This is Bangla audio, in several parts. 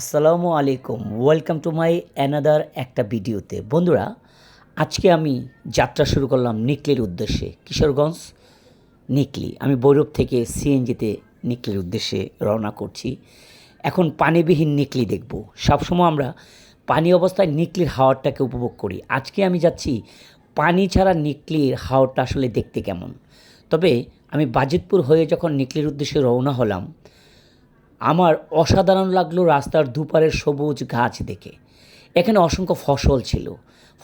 আসসালামু আলাইকুম। ওয়েলকাম টু মাই অ্যানাদার একটা ভিডিওতে। বন্ধুরা, আজকে আমি যাত্রা শুরু করলাম নিকলির উদ্দেশ্যে। কিশোরগঞ্জ, নিকলি। আমি বৈরব থেকে সিএনজিতে নিকলির উদ্দেশ্যে রওনা করছি। এখন পানিবিহীন নিকলি দেখব। সবসময় আমরা পানি অবস্থায় নিকলির হাওয়ারটাকে উপভোগ করি। আজকে আমি যাচ্ছি পানি ছাড়া নিকলির হাওয়ারটা আসলে দেখতে কেমন। তবে আমি বাজিতপুর হয়ে যখন নিকলির উদ্দেশ্যে রওনা হলাম আমার অসাধারণ লাগল রাস্তার দুপারের সবুজ গাছ দেখে। এখানে অসংখ্য ফসল ছিল।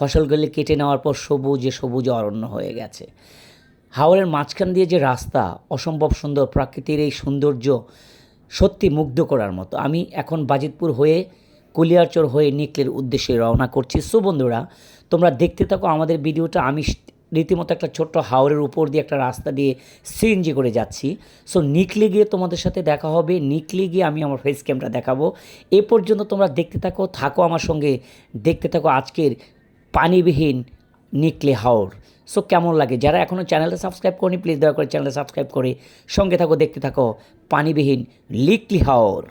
ফসলগুলি কেটে নেওয়ার পর সবুজে সবুজ অরণ্য হয়ে গেছে। হাওড়ের মাঝখান দিয়ে যে রাস্তা, অসম্ভব সুন্দর প্রাকৃতির এই সৌন্দর্য সত্যি মুগ্ধ করার মতো। আমি এখন বাজিতপুর হয়ে কুলিয়ারচর হয়ে নিকলের উদ্দেশ্যে রওনা করছি। সো বন্ধুরা, তোমরা দেখতে থাকো আমাদের ভিডিওটা। আমি রীতিমতো একটা ছোট্ট হাওড়ের উপর দিয়ে একটা রাস্তা দিয়ে সিএনজি করে যাচ্ছি। সো নিকলে গিয়ে তোমাদের সাথে দেখা হবে। নিকলে গিয়ে আমি আমার ফেস ক্যামটা দেখাবো। এ পর্যন্ত তোমরা দেখতে থাকো থাকো আমার সঙ্গে, দেখতে থাকো আজকের পানিবিহীন নিকলে হাওড় সো কেমন লাগে? যারা এখনও চ্যানেলটা সাবস্ক্রাইব করেনি প্লিজ দয়া করে চ্যানেলটা সাবস্ক্রাইব করে সঙ্গে থাকো, দেখতে থাকো পানিবিহীন লিকলি হাওড়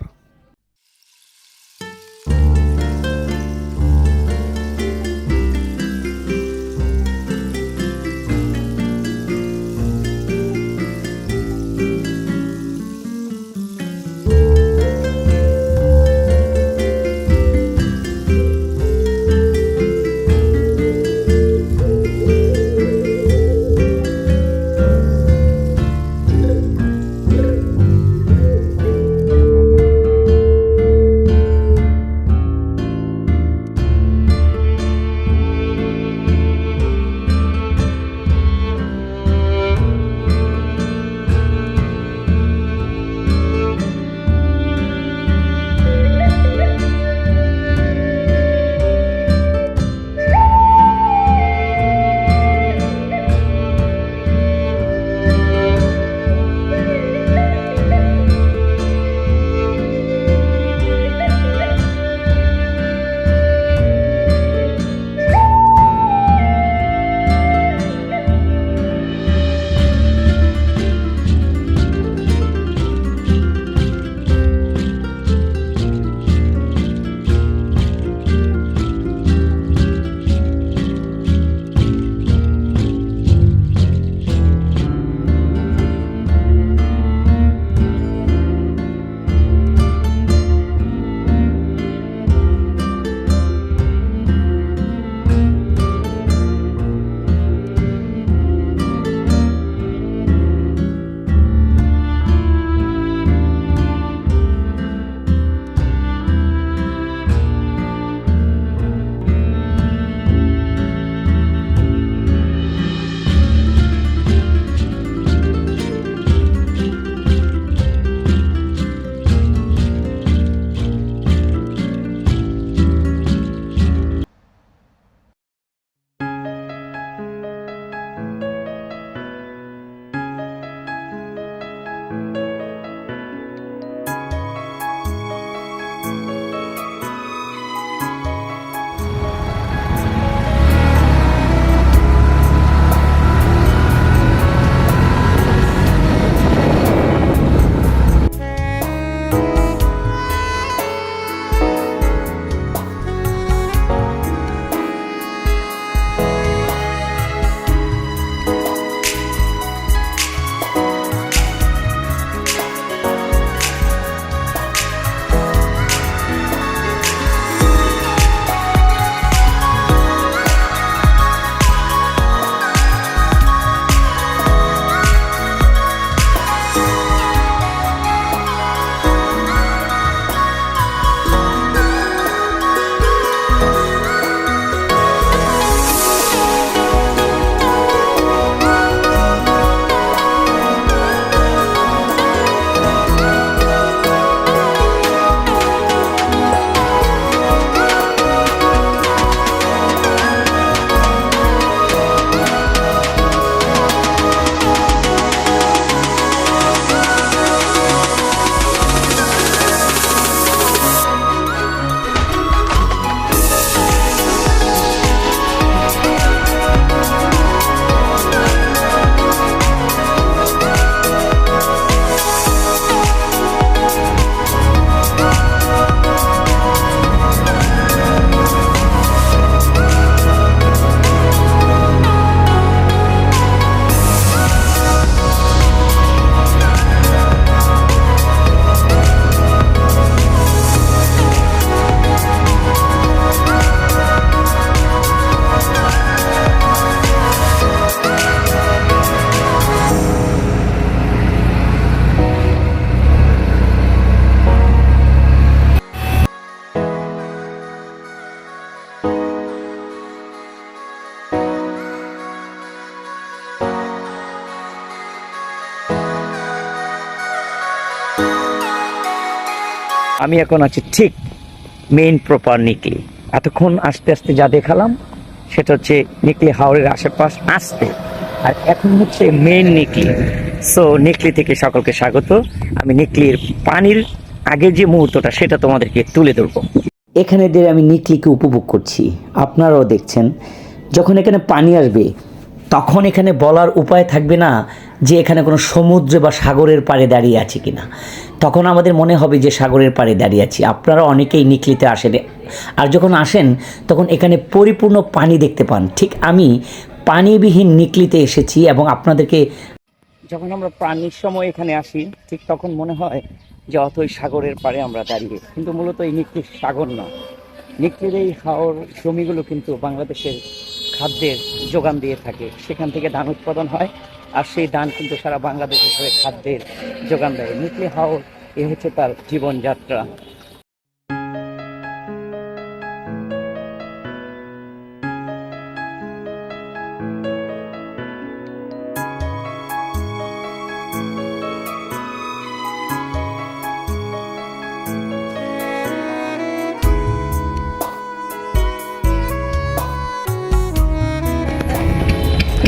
আমি এখন আছি ঠিক মেইন প্রপার নিকলি এতক্ষণ আস্তে আস্তে যা দেখালাম, সেটা হচ্ছে নিকলি হাওড়ের আশেপাশ আসতে। আর এখন হচ্ছে মেইন নিকলি সো নিকলি থেকে সকলকে স্বাগত। আমি নিকলির পানির আগে যে মুহূর্তটা, সেটা তোমাদেরকে তুলে ধরবো। এখানে দিয়ে আমি নিকলিকে উপভোগ করছি। আপনারাও দেখছেন, যখন এখানে পানি আসবে তখন এখানে বলার উপায় থাকবে না যে এখানে কোনো সমুদ্র বা সাগরের পাড়ে দাঁড়িয়ে আছি কিনা। তখন আমাদের মনে হবে যে সাগরের পাড়ে দাঁড়িয়ে আছি। আপনারা অনেকেই নিকলিতে আসেন। আর যখন আসেন, তখন এখানে পরিপূর্ণ পানি দেখতে পান। ঠিক আমি পানিবিহীন নিকলিতে এসেছি এবং আপনাদেরকে যখন আমরা পানির সময় এখানে আসি, ঠিক তখন মনে হয় যে অথই সাগরের পাড়ে আমরা দাঁড়িয়ে। কিন্তু মূলত এই নিকলি সাগর না। নিকলির এই হাওর জমিগুলো কিন্তু বাংলাদেশের খাদ্যের যোগান দিয়ে থাকে। সেখান থেকে ধান উৎপাদন হয়, আর সেই ধান কিন্তু সারা বাংলাদেশের সবাই খাদ্যের যোগান দেয়। নিকলি হাওর, এ হচ্ছে তার জীবনযাত্রা।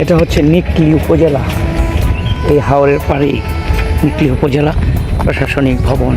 এটা হচ্ছে নিকলি উপজেলা। এই হাওরের পাড়ে নিকলি উপজেলা প্রশাসনিক ভবন।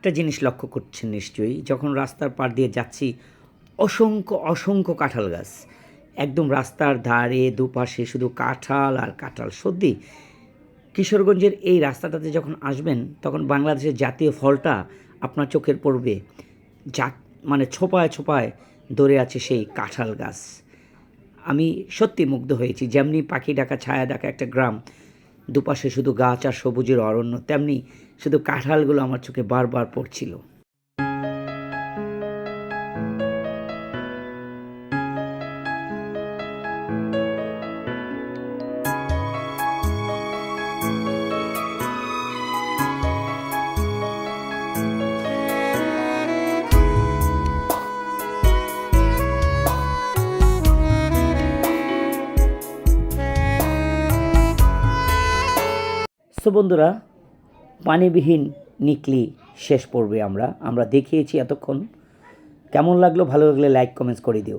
একটা জিনিস লক্ষ্য করছেন নিশ্চয়ই, যখন রাস্তার পার দিয়ে যাচ্ছি, অসংখ্য অসংখ্য কাঁঠাল গাছ। একদম রাস্তার ধারে, দুপাশে শুধু কাঁঠাল আর কাঁঠাল। সত্যি, কিশোরগঞ্জের এই রাস্তাটাতে যখন আসবেন, তখন বাংলাদেশের জাতীয় ফলটা আপনার চোখের পড়বে। যা মানে ছোপায় ছোপায় ধরে আছে সেই কাঁঠাল গাছ। আমি সত্যি মুগ্ধ হয়েছি, যেমনি পাখি ডাকা, ছায়া ডাকা একটা গ্রাম, দুপাশে শুধু গাছ আর সবুজের অরণ্য, তেমনি শুধু কাঁঠালগুলো আমার চোখে বারবার পড়ছিল। সো বন্ধুরা পানিবিহীন নিকলি শেষ পর্বে আমরা। আমরা দেখিয়েছি এতক্ষণ। কেমন লাগল? ভালো লাগলে লাইক কমেন্টস করে দিও।